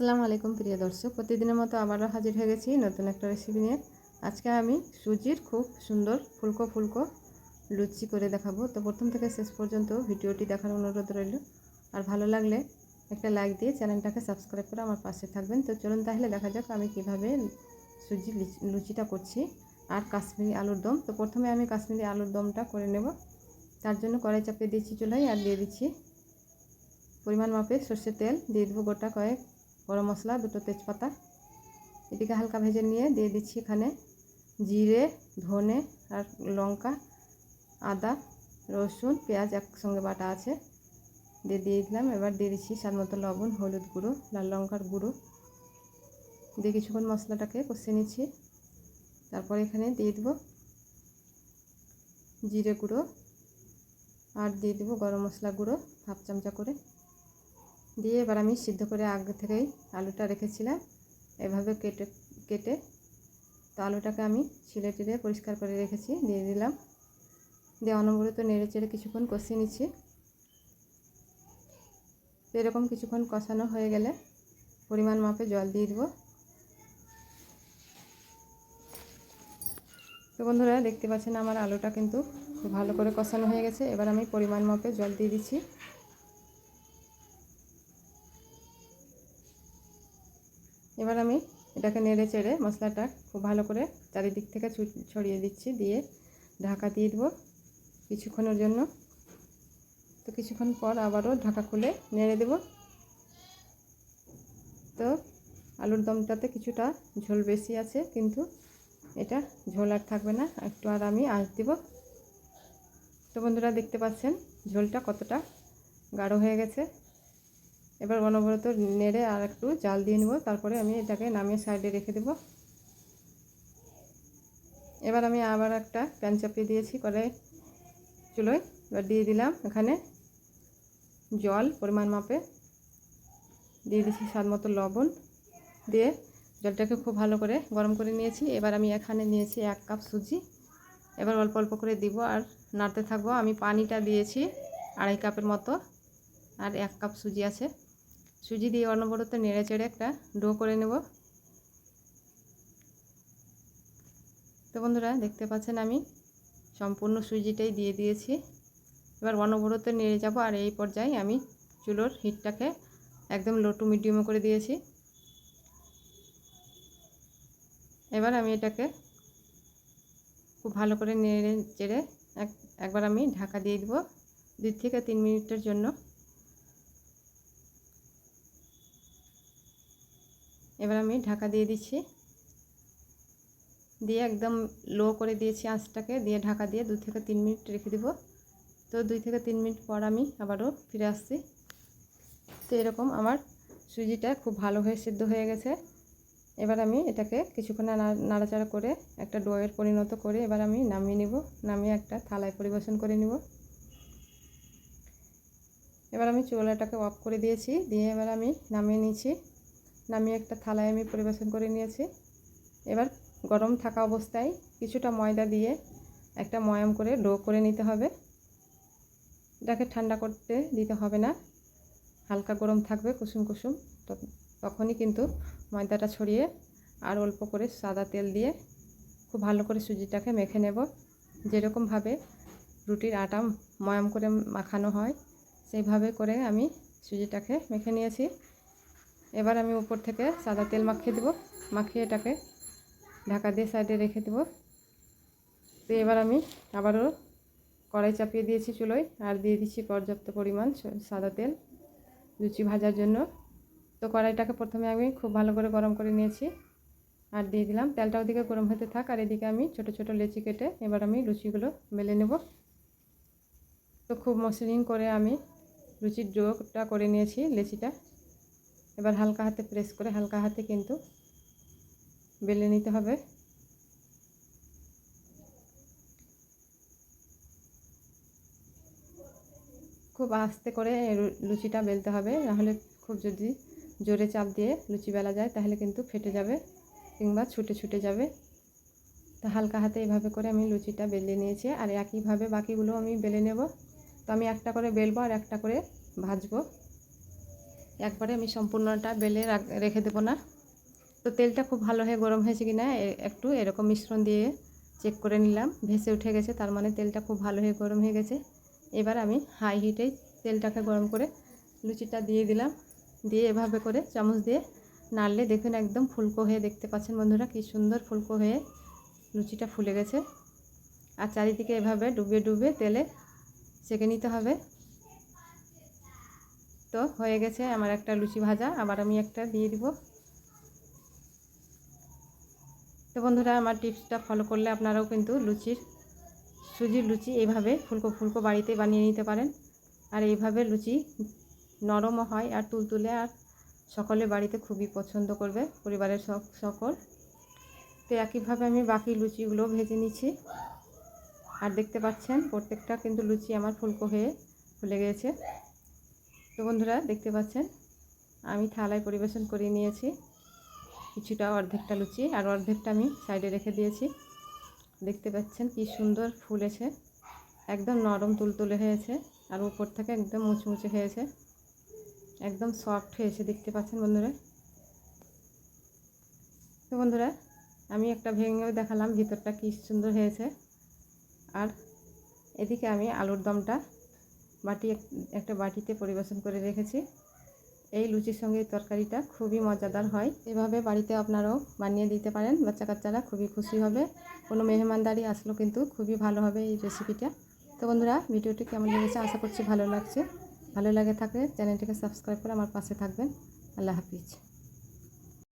আসসালামু আলাইকুম প্রিয় দর্শক, প্রতিদিনের মতো আবারও হাজির হয়ে গেছি নতুন একটা রেসিপি নিয়ে। আজকে আমি সুজির খুব সুন্দর ফুলকো ফুলকো লুচি করে দেখাবো। তো প্রথম থেকে শেষ পর্যন্ত ভিডিওটি দেখার অনুরোধ রইল। আর ভালো লাগলে একটা লাইক দিয়ে চ্যানেলটাকে সাবস্ক্রাইব করে আমার পাশে থাকবেন। তো চলুন তাহলে দেখা যাক আমি কীভাবে সুজি লুচিটা করছি। আর কাশ্মীরি আলুর দম। তো প্রথমে আমি কাশ্মীরি আলুর দমটা করে নেব। তার জন্য কড়াই চাপিয়ে দিয়েছি চুলাই আর দিয়ে দিচ্ছি পরিমাণ মাপে সর্ষের তেল। দিয়ে দেবো গোটা কয়েক গরম মশলা, দুটো তেজপাতা। এদিকে হালকা ভেজে নিয়ে দিয়ে দিচ্ছি এখানে জিরে, ধনে আর লঙ্কা, আদা, রসুন, পেঁয়াজ একসঙ্গে বাটা আছে। দিয়ে দিয়ে দিলাম। এবার দিয়ে দিচ্ছি স্বাদ মতো লবণ, হলুদ গুঁড়ো, লাল লঙ্কার গুঁড়ো। দিয়ে কিছুক্ষণ মশলাটাকে কষিয়ে নিচ্ছি। তারপর এখানে দিয়ে দেবো জিরে গুঁড়ো আর দিয়ে দেবো গরম মশলা গুঁড়ো, হাফ চামচা করে। দিয়ে এবার আমি সিদ্ধ করে আগে থেকেই আলুটা রেখেছিলাম। এভাবে কেটে কেটে তো আলুটাকে আমি ছিলে টিলে পরিষ্কার করে রেখেছি, দিয়ে দিলাম। দিয়ে অনবরত নেড়ে চেড়ে কিছুক্ষণ কষিয়ে নিচ্ছি। তো এরকম কিছুক্ষণ কষানো হয়ে গেলে পরিমাণ মাপে জল দিয়ে দেবো। তো বন্ধুরা, দেখতে পাচ্ছেন আমার আলুটা কিন্তু ভালো করে কষানো হয়ে গেছে। এবার আমি পরিমাণ মাপে জল দিয়ে দিচ্ছি। এবার আমি এটাকে নেড়ে চেড়ে মশলাটা খুব ভালো করে চারিদিক থেকে ছড়িয়ে দিচ্ছি, দিয়ে ঢাকা দিয়ে দেবো কিছুক্ষণের জন্য। তো কিছুক্ষণ পর আবারও ঢাকা খুলে নেড়ে দেব। তো আলুর দমটাতে কিছুটা ঝোল বেশি আছে, কিন্তু এটা ঝোল আর থাকবে না, একটু আর আমি আঁচ দেব। তো বন্ধুরা দেখতে পাচ্ছেন, ঝোলটা কতটা গাঢ় হয়ে গেছে। এবার অনবরত নেড়ে আর একটু জাল দিয়ে নেব, তারপরে আমি এটাকে নামিয়ে সাইডে রেখে দেব। এবার আমি আবার একটা প্যান চাপিয়ে দিয়েছি করে চুলোয়। এবার দিয়ে দিলাম এখানে জল, পরিমাণ মাপে। দিয়ে দিচ্ছি স্বাদ মতো লবণ। দিয়ে জলটাকে খুব ভালো করে গরম করে নিয়েছি। এবার আমি এখানে নিয়েছি এক কাপ সুজি। এবার অল্প অল্প করে দিব আর নাড়তে থাকব। আমি পানিটা দিয়েছি আড়াই কাপের মতো। আর এক কাপ সুজি আছে। সুজি দিয়ে অনবরত নেড়ে চেড়ে একটা ডো করে নেব। তো বন্ধুরা, দেখতে পাচ্ছেন আমি সম্পূর্ণ সুজিটাই দিয়ে দিয়েছি। এবার অনবরত নেড়ে যাব আর এই পর্যায়ে আমি চুলোর হিটটাকে একদম লো টু মিডিয়ামে করে দিয়েছি। এবার আমি এটাকে খুব ভালো করে নেড়ে চেড়ে এক, একবার আমি ঢাকা দিয়ে দেবো দুই থেকে তিন মিনিটের জন্য। এবার আমি ঢাকা দিয়ে দিচ্ছি। দিয়ে একদম লো করে দিয়েছি আঁচটাকে, দিয়ে ঢাকা দিয়ে দু থেকে তিন মিনিট রেখে দেব। তো দুই থেকে তিন মিনিট পর আমি আবারও ফিরে আসছি। তো এরকম আমার সুজিটা খুব ভালো হয়ে সিদ্ধ হয়ে গেছে। এবার আমি এটাকে কিছুক্ষণ নাড়াচাড়া করে একটা ডোয়ের পরিণত করে এবার আমি নামিয়ে নিব। নামিয়ে একটা থালায় পরিবেশন করে নিব। এবার আমি চুলাটাকে অফ করে দিয়েছি। দিয়ে এবার আমি নামিয়ে নিয়েছি। নামিয়ে একটা থালায় আমি পরিবেশন করে নিয়েছি। এবার গরম থাকা অবস্থায় কিছুটা ময়দা দিয়ে একটা ময়াম করে ডো করে নিতে হবে। এটাকে ঠান্ডা করতে দিতে হবে না। হালকা গরম থাকবে, কুসুম কুসুম। তখনই কিন্তু ময়দাটা ছড়িয়ে আর অল্প করে সাদা তেল দিয়ে খুব ভালো করে সুজিটাকে মেখে নেব। যেরকমভাবে রুটির আটা ময়াম করে মাখানো হয়, সেইভাবে করে আমি সুজিটাকে মেখে নিয়েছি। এবার আমি উপর থেকে সাদা তেল মাখিয়ে দেবো। মাখিয়ে এটাকে ঢাকা দিয়ে সাইডে রেখে দেবো। তো এবার আমি আবারও কড়াই চাপিয়ে দিয়েছি চুলোয় আর দিয়ে দিচ্ছি পর্যাপ্ত পরিমাণ সাদা তেল লুচি ভাজার জন্য। তো কড়াইটাকে প্রথমে আমি খুব ভালো করে গরম করে নিয়েছি আর দিয়ে দিলাম। তেলটা ওদিকে গরম হতে থাক আর এদিকে আমি ছোট ছোট লেচি কেটে এবার আমি লুচিগুলো মেলে নেব। তো খুব মসৃণ করে আমি লুচির ডোটা করে নিয়েছি লেচিটা। এবার হালকা হাতে প্রেস করে হালকা হাতে কিন্তু বেলে নিতে হবে। খুব আস্তে করে লুচিটা বেলতে হবে, নাহলে খুব যদি জোরে চাপ দিয়ে লুচি বেলা যায়, তাহলে কিন্তু ফেটে যাবে কিংবা ছুটে ছুটে যাবে। তো হালকা হাতে এইভাবে করে আমি লুচিটা বেলে নিয়েছি, আর একইভাবে বাকিগুলো আমি বেলে নেব। তো আমি একটা করে বেলবো আর একটা করে ভাজবো। একবারে আমি সম্পূর্ণটা বেলে রাখ- দেবো না। তো তেলটা খুব ভালো হয়ে গরম হয়েছে কি না একটু এরকম মিশ্রণ দিয়ে চেক করে নিলাম। ভেসে উঠে গেছে, তার মানে তেলটা খুব ভালো হয়ে গরম হয়ে গেছে। এবার আমি হাই হিটে তেলটাকে গরম করে লুচিটা দিয়ে দিলাম। দিয়ে এভাবে করে চামচ দিয়ে নাড়লে দেখুন একদম ফুলকো হয়ে দেখতে পাচ্ছেন বন্ধুরা, কি সুন্দর ফুলকো হয়ে লুচিটা ফুলে গেছে। আর চারিদিকে এভাবে ডুবে ডুবে তেলে সেঁকে নিতে হবে। তো হয়ে গেছে আমার একটা লুচি ভাজা। আবার আমি একটা দিয়ে দিব। তো বন্ধুরা, আমার টিপসটা ফলো করলে আপনারাও কিন্তু লুচির, সুজির লুচি এইভাবে ফুলকো ফুলকো বাড়িতে বানিয়ে নিতে পারেন। আর এইভাবে লুচি নরমও হয় আর তুলতুলে আর সকলে বাড়িতে খুবই পছন্দ করবে, পরিবারের সকল। তো একইভাবে আমি বাকি লুচিগুলো ভেজে নিচ্ছি। আর দেখতে পাচ্ছেন, প্রত্যেকটা কিন্তু লুচি আমার ফুলকো হয়ে ফুলে গিয়েছে তো বন্ধুরা, দেখতে পাচ্ছেন? আমি থালায় পরিবেশন করে নিয়েছি। কিছুটা অর্ধেকটা লুচি আর অর্ধেকটা আমি সাইডে রেখে দিয়েছি। দেখতে পাচ্ছেন কি সুন্দর ফুলেছে। একদম নরম তুলতুলে হয়েছে আর উপর থেকে একদম মুচমুচে হয়েছে। একদম সফট হয়েছে, দেখতে পাচ্ছেন বন্ধুরা? তো বন্ধুরা, আমি একটা ভেঙেও দেখালাম, ভিতরটা কি সুন্দর হয়েছে। আর এদিকে আমি আলুর দমটা বাটি একটা বাটিতে পরিবেশন করে রেখেছি। এই লুচির সঙ্গে তরকারিটা খুবই মজাদার হয়। এভাবে বাড়িতে আপনারাও বানিয়ে দিতে পারেন। বাচ্চা কাচ্চারা খুবই খুশি হবে। কোনো মেহমানদারি আসলেও কিন্তু খুবই ভালো হবে এই রেসিপিটা তো বন্ধুরা, ভিডিওটি কেমন লেগেছে আশা করছি ভালো লাগছে। ভালো লাগে থাকলে চ্যানেলটিকে সাবস্ক্রাইব করে আমার পাশে থাকবেন। আল্লাহ হাফিজ।